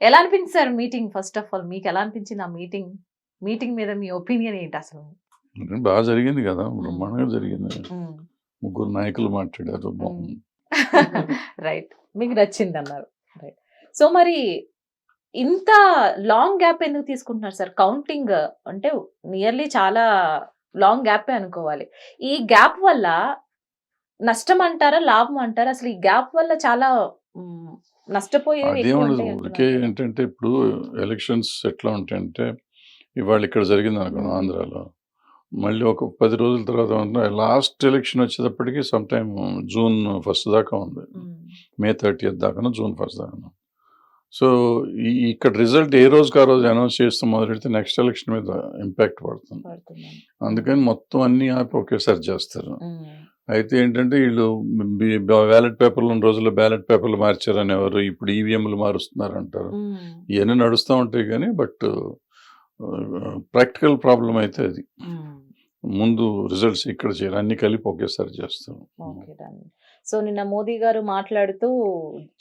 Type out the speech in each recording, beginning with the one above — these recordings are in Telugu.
ఎలా అనిపించింది sir meeting? First of all మీకు ఎలా అనిపించింది ఆ మీటింగ్? మీటింగ్ మీద మీ ఒపీనియన్ ఏంటి అసలు? బాగా జరిగింది కదా బ్రహ్మాండంగా జరిగింది. ముగ్గురు నాయకులు మాట్లాడారు రైట్. మీకు నచ్చింది అన్నారు. రైట్. సో మరి ఇంత లాంగ్ గ్యాప్ ఎందుకు తీసుకుంటున్నారు సార్? కౌంటింగ్ అంటే నియర్లీ చాలా లాంగ్ గ్యాప్ అనుకోవాలి. ఈ గ్యాప్ వల్ల నష్టం అంటారా లాభం అంటారా? అసలు ఈ గ్యాప్ వల్ల చాలా నష్టపోయేవి ఊరికే. ఏంటంటే ఇప్పుడు ఎలక్షన్స్ ఎట్లా ఉంటాయంటే ఇవాళ ఇక్కడ జరిగింది అనుకున్నాం. ఆంధ్రాలో. మళ్ళీ ఒక పది రోజుల తర్వాత లాస్ట్ ఎలక్షన్ వచ్చేటప్పటికి సమ్ టైమ్ జూన్ ఫస్ట్ దాకా ఉంది. మ్, థర్టీ దాకా జూన్ ఫస్ట్ దాకా సో ఇక్కడ రిజల్ట్ ఏ రోజుకి ఆ రోజు అనౌన్స్ చేస్తూ మొదలెడితే నెక్స్ట్ ఎలక్షన్ మీద ఇంపాక్ట్ పడుతుంది. అందుకని మొత్తం అన్ని ఆపి ఒకేసారి చేస్తారు. అయితే ఏంటంటే వీళ్ళు బ్యాలెట్ పేపర్లు రోజుల్లో బ్యాలెట్ పేపర్లు మార్చారని ఎవరు ఇప్పుడు ఈవీఎంలు మారుస్తున్నారు అంటారు ఇవన్నీ నడుస్తూ ఉంటాయి కానీ బట్ ప్రాక్టికల్ ప్రాబ్లం అయితే అది. ముందు రిజల్ట్స్ ఇక్కడ చేయాలి అన్ని కలిపి ఒకేసారి చేస్తాం. సో నిన్న మోదీ గారు మాట్లాడుతూ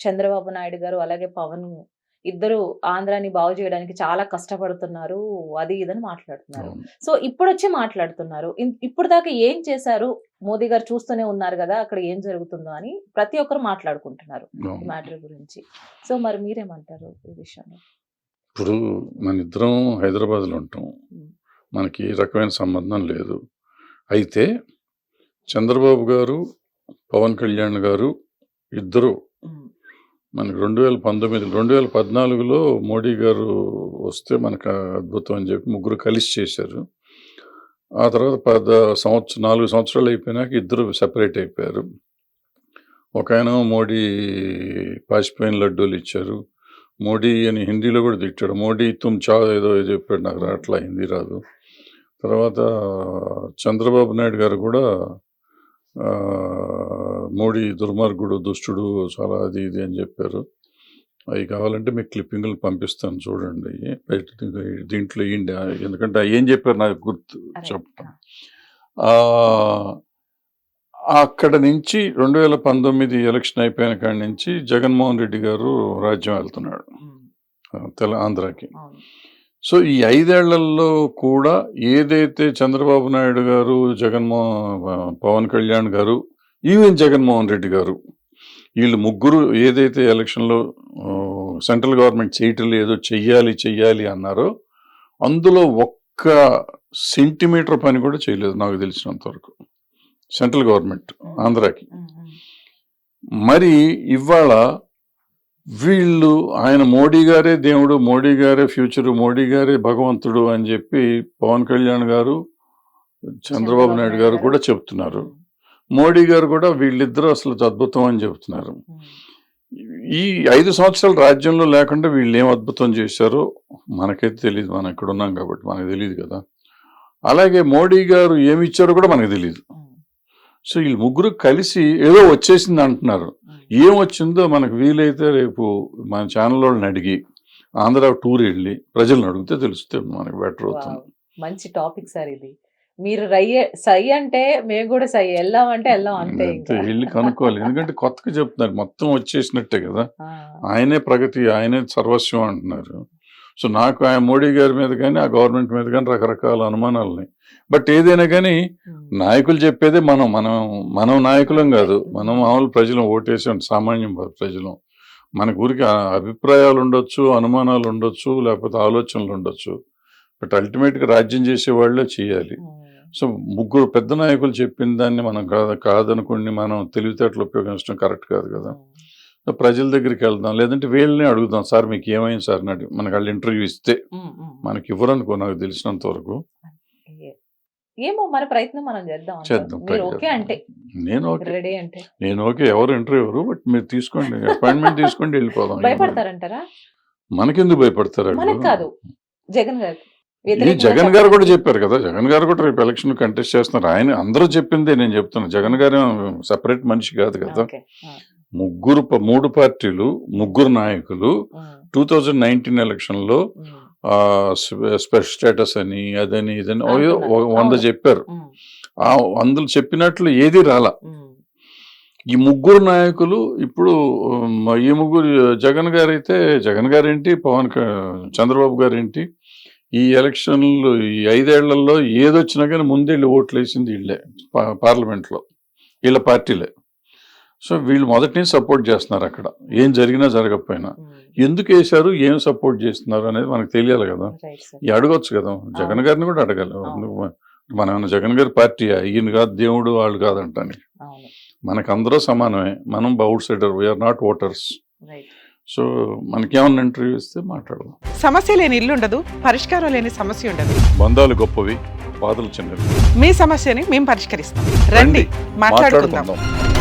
చంద్రబాబు నాయుడు గారు అలాగే పవన్ ఇద్దరు ఆంధ్రాని బాగు చేయడానికి చాలా కష్టపడుతున్నారు అది ఇదని మాట్లాడుతున్నారు. సో ఇప్పుడు వచ్చి మాట్లాడుతున్నారు. ఇప్పుడు దాకా ఏం చేశారు? మోదీ గారు చూస్తూనే ఉన్నారు కదా అక్కడ ఏం జరుగుతుందో అని ప్రతి ఒక్కరు మాట్లాడుకుంటున్నారు ఈ. మ్యాటర్ గురించి. సో మరి మీరేమంటారు ఈ విషయంలో? ఇప్పుడు మన ఇద్దరం హైదరాబాద్లో ఉంటాం. మనకి ఏ రకమైన సంబంధం లేదు. అయితే చంద్రబాబు గారు పవన్ కళ్యాణ్ గారు ఇద్దరు మనకి రెండు వేల పంతొమ్మిది రెండు వేల పద్నాలుగులో మోడీ గారు వస్తే మనకు అద్భుతం అని చెప్పి ముగ్గురు కలిసి చేశారు. ఆ తర్వాత పద సంవత్సరం నాలుగు సంవత్సరాలు అయిపోయినాక ఇద్దరు సెపరేట్ అయిపోయారు. ఒక ఆయన మోడీ పాసిపోయిన లడ్డూలు ఇచ్చారు. మోడీ అని హిందీలో కూడా తిట్టాడు. మోడీ తుమ్ చా ఏదో చెప్పాడు. నాకు రాట్లా హిందీ రాదు. తర్వాత చంద్రబాబు నాయుడు గారు కూడా మోడీ దుర్మార్గుడు దుష్టుడు చాలా అది ఇది అని చెప్పారు. అవి కావాలంటే మీకు క్లిప్పింగ్లు పంపిస్తాను చూడండి. దీంట్లో ఇయ్యండి ఎందుకంటే అవి ఏం చెప్పారు నాకు గుర్తు చెప్తాను అక్కడ నుంచి రెండు వేల పంతొమ్మిది ఎలక్షన్ అయిపోయిన కాడి నుంచి జగన్మోహన్ రెడ్డి గారు రాజ్యం వెళ్తున్నాడు. తెల ఆంధ్రాకి. సో ఈ ఐదేళ్ళలో కూడా ఏదైతే చంద్రబాబు నాయుడు గారు జగన్మోహన్ పవన్ కళ్యాణ్ గారు ఈవెన్ జగన్మోహన్ రెడ్డి గారు వీళ్ళు ముగ్గురు ఏదైతే ఎలక్షన్లో సెంట్రల్ గవర్నమెంట్ చేయటం లేదో చెయ్యాలి చెయ్యాలి అన్నారో అందులో ఒక్క సెంటీమీటర్ పని కూడా చేయలేదు నాకు తెలిసినంత వరకు. సెంట్రల్ గవర్నమెంట్ ఆంధ్రాకి. మరి ఇవాళ వీళ్ళు ఆయన మోడీ గారే దేవుడు మోడీ గారే ఫ్యూచర్ మోడీ గారే భగవంతుడు అని చెప్పి పవన్ కళ్యాణ్ గారు చంద్రబాబు నాయుడు గారు కూడా చెప్తున్నారు. మోడీ గారు కూడా వీళ్ళిద్దరూ అసలు అద్భుతం అని చెప్తున్నారు ఉమ్, ఈ ఐదు సంవత్సరాల రాజ్యంలో లేకుండా వీళ్ళు ఏం అద్భుతం చేశారో మనకైతే తెలియదు మనం ఇక్కడ ఉన్నాం కాబట్టి మనకు తెలియదు కదా. అలాగే మోడీ గారు ఏమి ఇచ్చారో కూడా మనకు తెలియదు సో వీళ్ళు ముగ్గురు కలిసి ఏదో వచ్చేసింది అంటున్నారు. ఏం వచ్చిందో మనకు వీలైతే రేపు మన ఛానల్ వాళ్ళని అడిగి ఆంధ్ర టూర్ వెళ్ళి ప్రజలను అడిగితే తెలుస్తే మనకు బెటర్ అవుతుంది. మంచి టాపిక్ సార్ ఇది. మీరు రయ్య సై అంటే మేము కూడా సై వెళ్ళాం అంటే వెళ్ళాం అంతే వెళ్ళి కనుక్కోవాలి. ఎందుకంటే కొత్తగా చెప్తున్నారు మొత్తం వచ్చేసినట్టే కదా. ఆయనే ప్రగతి ఆయనే సర్వస్వం అంటున్నారు. సో నాకు ఆయన మోడీ గారి మీద కానీ ఆ గవర్నమెంట్ మీద కానీ రకరకాల అనుమానాలు ఉన్నాయి. బట్ ఏదైనా కానీ నాయకులు చెప్పేదే మనం మనం మనం నాయకులం కాదు. మనం మామూలు ప్రజలు ఓటేసే సామాన్యం ప్రజలు. మనకు ఊరికి అభిప్రాయాలు ఉండొచ్చు అనుమానాలు ఉండొచ్చు లేకపోతే ఆలోచనలు ఉండొచ్చు. బట్ అల్టిమేట్గా రాజ్యం చేసే వాళ్ళే చేయాలి సో ముగ్గురు పెద్ద నాయకులు చెప్పిన దాన్ని మనం కాదు కాదనుకుని మనం తెలివితేటలు ఉపయోగించడం కరెక్ట్ కాదు కదా. ప్రజల దగ్గరికి వెళ్దాం లేదంటే వీళ్ళని అడుగుదాం సార్ మీకు ఏమైంది సార్ అడిగి- మనకి వాళ్ళు ఇంటర్వ్యూ ఇస్తే. మనకి ఇవ్వరనుకో నాకు తెలిసినంత వరకు. ఏ- ఏమో మన ప్రయత్నం మనం చేద్దాం ఓకే. అంటే. నేను ఓకే. రెడీ అంటే. నేను ఓకే ఎవరు ఇంటర్వ్యూ ఎవరు బట్ మీరు తీసుకోండి అపాయింట్మెంట్ తీసుకోండి వెళ్ళిపోదాం. భయపడతారంటారా? మనకెందుకు భయపడతారు కాదు. జగన్ గారు జగన్ గారు కూడా చెప్పారు కదా జగన్ గారు కూడా రేపు ఎలక్షన్ కంటెస్ట్ చేస్తున్నారు. ఆయన అందరూ చెప్పిందే నేను చెప్తున్నా. జగన్ గారు సెపరేట్ మనిషి కాదు కదా. ముగ్గురు మూడు పార్టీలు ముగ్గురు నాయకులు టూ థౌజండ్ నైన్టీన్ ఎలక్షన్లో స్పెషల్ స్టేటస్ అని అదని ఇదని వంద. చెప్పారు. ఆ. అందులో చెప్పినట్లు ఏది రాలా. ఈ ముగ్గురు నాయకులు ఇప్పుడు ఈ ముగ్గురు జగన్ గారు అయితే జగన్ గారు ఏంటి పవన్ చంద్రబాబు గారు ఏంటి ఈ ఎలక్షన్లు ఈ ఐదేళ్ళలో ఏదొచ్చినా కానీ ముందెళ్ళి ఓట్లు వేసింది వీళ్ళే పార్లమెంట్లో వీళ్ళ పార్టీలే. సో వీళ్ళు మొదటి సపోర్ట్ చేస్తున్నారు అక్కడ. ఏం జరిగినా జరగకపోయినా. ఎందుకు వేశారు? ఏం సపోర్ట్ చేస్తున్నారు అనేది మనకు తెలియాలి కదా. అడగొచ్చు కదా. జగన్ గారిని కూడా అడగాలి. మన జగన్ గారి పార్టీ ఈయన కాదు దేవుడు వాళ్ళు కాదంటాని అవును. మనకు అందరూ సమానమే. మనం outsider we are not voters so మనకేమన్నా ఇంటర్వ్యూ ఇస్తే మాట్లాడదాం. సమస్య లేని ఇల్లు ఉండదు పరిష్కారం లేని సమస్య ఉండదు. బంధాలు గొప్పవి బాధలు చిన్నవి. మీ సమస్యని మేము పరిష్కరిస్తాం. రండి మాట్లాడుకుందాం. మాట్లాడుకుందాం.